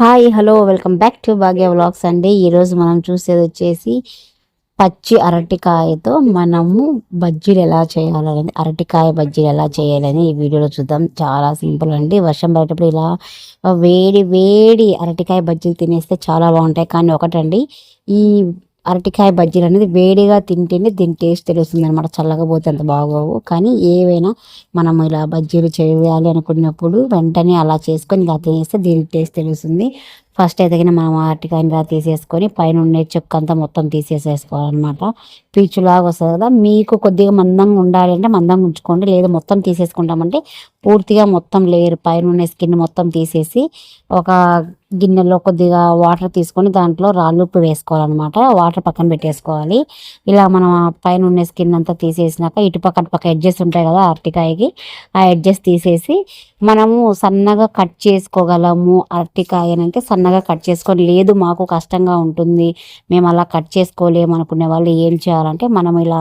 Hi hello welcome back to Bhagya vlogs అండి. ఈరోజు మనం చూసేది వచ్చేసి పచ్చి అరటికాయతో మనము బజ్జీలు ఎలా చేయాలని అరటికాయ బజ్జీలు ఎలా చేయాలని ఈ వీడియోలో చూద్దాం. చాలా సింపుల్ అండి. వర్షం పడేటప్పుడు ఇలా వేడి వేడి అరటికాయ బజ్జీలు తినేస్తే చాలా బాగుంటాయి. కానీ ఒకటండి ఈ అరటికాయ బజ్జీలు అనేది వేడిగా తింటేనే దీని టేస్ట్ తెలుస్తుంది అనమాట చల్లగా పోతే అంత బాగోవు. కానీ ఏవైనా మనం ఇలా బజ్జీలు చేయాలి అనుకున్నప్పుడు వెంటనే అలా చేసుకొని ఇలా తినేస్తే దీని టేస్ట్ తెలుస్తుంది. ఫస్ట్ అయితే మనం అరటికాయని ఇలా తీసేసుకొని పైన ఉండే చెక్క అంతా మొత్తం తీసేసేసుకోవాలన్నమాట. పీచులాగా వస్తుంది కదా మీకు కొద్దిగా మందంగా ఉండాలి అంటే మందంగా ఉంచుకోండి లేదా మొత్తం తీసేసుకుంటామంటే పూర్తిగా మొత్తం లేయర్ పైన ఉన్న స్కిన్ మొత్తం తీసేసి ఒక గిన్నెలో కొద్దిగా వాటర్ తీసుకొని దాంట్లో రాళ్ళు ఉప్పు వేసుకోవాలన్నమాట. వాటర్ పక్కన పెట్టేసుకోవాలి. ఇలా మనం పైన ఉన్న స్కిన్ అంతా తీసేసినాక ఇటు పక్క అటు పక్క ఎడ్జెస్ ఉంటాయి కదా అరటికాయకి ఆ ఎడ్జెస్ తీసేసి మనము సన్నగా కట్ చేసుకోగలము అరటికాయ అంటే సన్నగా కట్ చేసుకొని లేదు మాకు కష్టంగా ఉంటుంది. మేము అలా కట్ చేసుకోలేము అనుకునే వాళ్ళు ఏం చేయాలంటే మనం ఇలా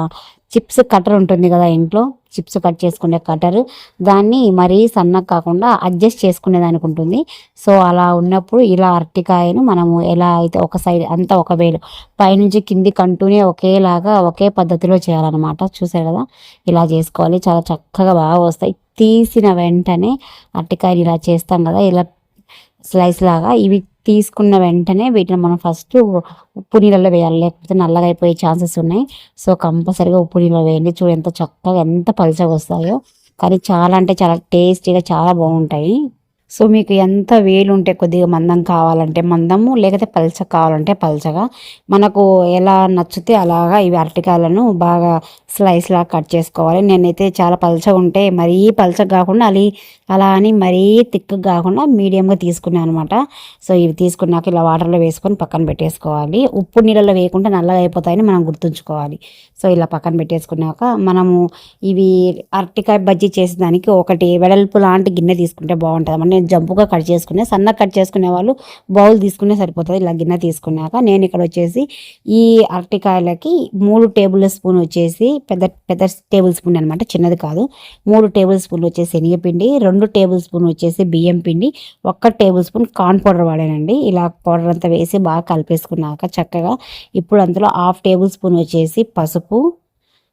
చిప్స్ కటర్ ఉంటుంది కదా ఇంట్లో చిప్స్ కట్ చేసుకునే కటర్ దాన్ని మరీ సన్నగా కాకుండా అడ్జస్ట్ చేసుకునేదానికి ఉంటుంది. సో అలా ఉన్నప్పుడు ఇలా అరటికాయను మనము ఎలా అయితే ఒక సైడ్ అంతా ఒక వేలు పైనుంచి కింది కంటూనే ఒకేలాగా ఒకే పద్ధతిలో చేయాలన్నమాట. చూసారు కదా? ఇలా చేసుకోవాలి. చాలా చక్కగా బాగా వస్తాయి. తీసిన వెంటనే అరటికాయలు ఇలా చేస్తాం కదా? ఇలా స్లైస్ లాగా ఇవి తీసుకున్న వెంటనే వీటిని మనం ఫస్ట్ ఉప్పు నీళ్ళలో వేయాలి. లేకపోతే నల్లగా అయిపోయే ఛాన్సెస్ ఉన్నాయి. సో కంపల్సరీగా ఉప్పు నీళ్ళలో వేయండి. చూడు ఎంత చక్కగా ఎంత పలుచగా వస్తాయో. కానీ చాలా అంటే చాలా టేస్టీగా చాలా బాగుంటాయి. సో మీకు ఎంత వేలు ఉంటే కొద్దిగా మందం కావాలంటే మందము లేకపోతే పల్చ కావాలంటే పల్చగా. మనకు ఎలా నచ్చితే అలాగా ఇవి అరటికాయలను బాగా స్లైస్ లాగా కట్ చేసుకోవాలి. నేనైతే చాలా పల్చగా ఉంటే మరీ పల్చగా కాకుండా అది అలా అని మరీ థిక్ కాకుండా మీడియంగా తీసుకున్నాను అనమాట సో ఇవి తీసుకున్నాక ఇలా వాటర్లో వేసుకొని పక్కన పెట్టేసుకోవాలి. ఉప్పు నీళ్ళలో వేయకుండా నల్లగా అయిపోతాయని మనం గుర్తుంచుకోవాలి. సో ఇలా పక్కన పెట్టేసుకున్నాక మనము ఇవి అరటికాయ బజ్జీ చేసేదానికి ఒకటి వెడల్పు లాంటి గిన్నె తీసుకుంటే బాగుంటుంది నేను జంపుగా కట్ చేసుకునే సన్నగా కట్ చేసుకునే వాళ్ళు బౌల్ తీసుకునే సరిపోతుంది. ఇలా గిన్నె తీసుకున్నాక నేను ఇక్కడ వచ్చేసి ఈ అరటికాయలకి మూడు టేబుల్ స్పూన్ వచ్చేసి పెద్ద పెద్ద టేబుల్ స్పూన్ అనమాట. చిన్నది కాదు. మూడు టేబుల్ స్పూన్లు వచ్చేసి శనగపిండి రెండు టేబుల్ స్పూన్ వచ్చేసి బియ్యం పిండి ఒక్క టేబుల్ స్పూన్ కార్న్ పౌడర్ వాడానండి. ఇలా పౌడర్ అంతా వేసి బాగా కలిపేసుకున్నాక చక్కగా ఇప్పుడు అందులో హాఫ్ టేబుల్ స్పూన్ వచ్చేసి పసుపు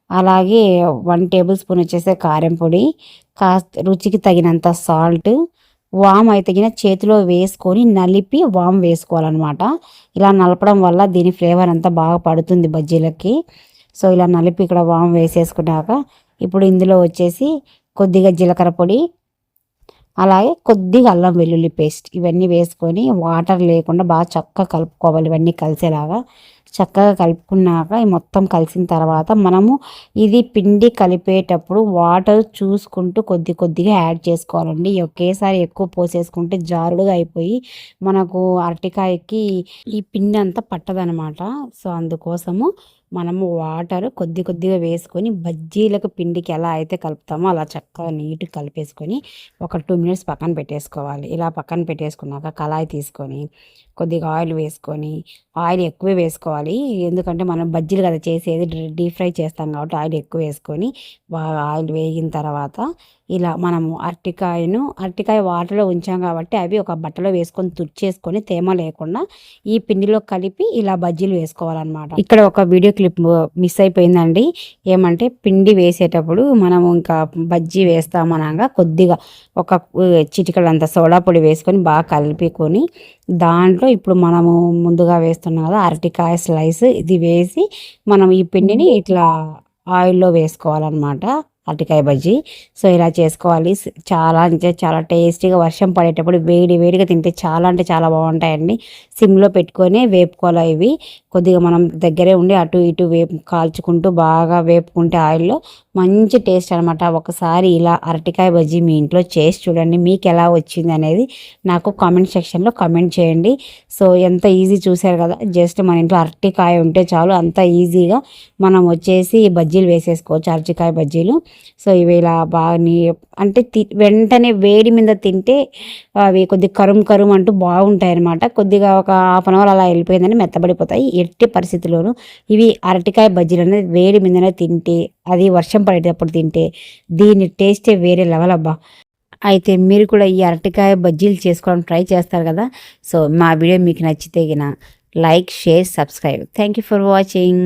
అలాగే వన్ టేబుల్ స్పూన్ వచ్చేసి కారం పొడి కాస్త రుచికి తగినంత సాల్ట్ వామ్ అయితే గిన చేతిలో వేసుకొని నలిపి వామ్ వేసుకోవాలన్నమాట. ఇలా నలపడం వల్ల దీని ఫ్లేవర్ అంతా బాగా పడుతుంది బజ్జీలకి. సో ఇలా నలిపి ఇక్కడ వామ్ వేసేసుకున్నాక ఇప్పుడు ఇందులో వచ్చేసి కొద్దిగా జీలకర్ర పొడి అలాగే కొద్దిగా అల్లం వెల్లుల్లి పేస్ట్ ఇవన్నీ వేసుకొని వాటర్ లేకుండా బాగా చక్కగా కలుపుకోవాలి ఇవన్నీ కలిసేలాగా. చక్కగా కలుపుకున్నాక ఈ మొత్తం కలిసిన తర్వాత మనము ఇది పిండి కలిపేటప్పుడు వాటర్ చూసుకుంటూ కొద్ది కొద్దిగా యాడ్ చేసుకోవాలండి. ఒకేసారి ఎక్కువ పోసేసుకుంటే జారుడుగా అయిపోయి మనకు అరటికాయకి ఈ పిండి అంతా పట్టదనమాట. సో అందుకోసము మనము వాటర్ కొద్ది కొద్దిగా వేసుకొని బజ్జీలకు పిండికి ఎలా అయితే కలుపుతామో అలా చక్కగా నీట్గా కలిపేసుకొని ఒక టూ మినిట్స్ పక్కన పెట్టేసుకోవాలి. ఇలా పక్కన పెట్టేసుకున్నాక కళాయి తీసుకొని కొద్దిగా ఆయిల్ వేసుకొని ఆయిల్ ఎక్కువ వేసుకోవాలి. ఎందుకంటే మనం బజ్జీలు కదా చేసేది డీప్ ఫ్రై చేస్తాం కాబట్టి ఆయిల్ ఎక్కువ వేసుకొని బాగా ఆయిల్ వేగిన తర్వాత ఇలా మనము అరటికాయను అరటికాయ వాటర్లో ఉంచాం కాబట్టి అవి ఒక బట్టలో వేసుకొని తుడిచేసుకొని తేమ లేకుండా ఈ పిండిలో కలిపి ఇలా బజ్జీలు వేసుకోవాలన్నమాట. ఇక్కడ ఒక వీడియో క్లిప్ మిస్ అయిపోయిందండి. ఏమంటే పిండి వేసేటప్పుడు మనము ఇంకా బజ్జీ వేస్తామనగా కొద్దిగా ఒక చిటికలంతా సోడా పొడి వేసుకొని బాగా కలిపికొని దాంట్లో ఇప్పుడు మనము ముందుగా వేస్తున్నాం కదా అరటికాయ స్లైస్ ఇది వేసి మనం ఈ పిండిని ఇట్లా ఆయిల్లో వేసుకోవాలన్నమాట. అరటికాయ బజ్జీ. సో ఇలా చేసుకోవాలి. చాలా అంటే చాలా టేస్టీగా వర్షం పడేటప్పుడు వేడి వేడిగా తింటే చాలా అంటే చాలా బాగుంటాయండి. సిమ్లో పెట్టుకొని వేపుకోవాలి ఇవి. కొద్దిగా మనం దగ్గరే ఉండి అటు ఇటు వేపు కాల్చుకుంటూ బాగా వేపుకుంటే ఆయిల్లో మంచి టేస్ట్ అనమాట ఒకసారి ఇలా అరటికాయ బజ్జీ మీ ఇంట్లో చేసి చూడండి. మీకు ఎలా వచ్చింది అనేది నాకు కామెంట్ సెక్షన్లో కామెంట్ చేయండి. సో ఎంత ఈజీ చూశారు కదా. జస్ట్ మన ఇంట్లో అరటికాయ ఉంటే చాలు అంత ఈజీగా మనం వచ్చేసి బజ్జీలు వేసేసుకోవచ్చు. అరటికాయ బజ్జీలు. సో ఇవి ఇలా బాగా నీ అంటే తి వెంటనే వేడి మీద తింటే అవి కొద్దిగా కరుం కరుం అంటూ బాగుంటాయి అనమాట కొద్దిగా ఒక హాఫ్ అన్ అవర్ అలా వెళ్ళిపోయిందని మెత్తబడిపోతాయి. ఎట్టి పరిస్థితుల్లోనూ ఇవి అరటికాయ బజ్జీలు అనేది వేడి మీదనే తింటే అది వర్షం పడేటప్పుడు తింటే దీని టేస్టే వేరే లెవెల్ అబ్బా. అయితే మీరు కూడా ఈ అరటికాయ బజ్జీలు చేసుకోవడం ట్రై చేస్తారు కదా. సో మా వీడియో మీకు నచ్చితే గిన like share subscribe. Thank you for watching.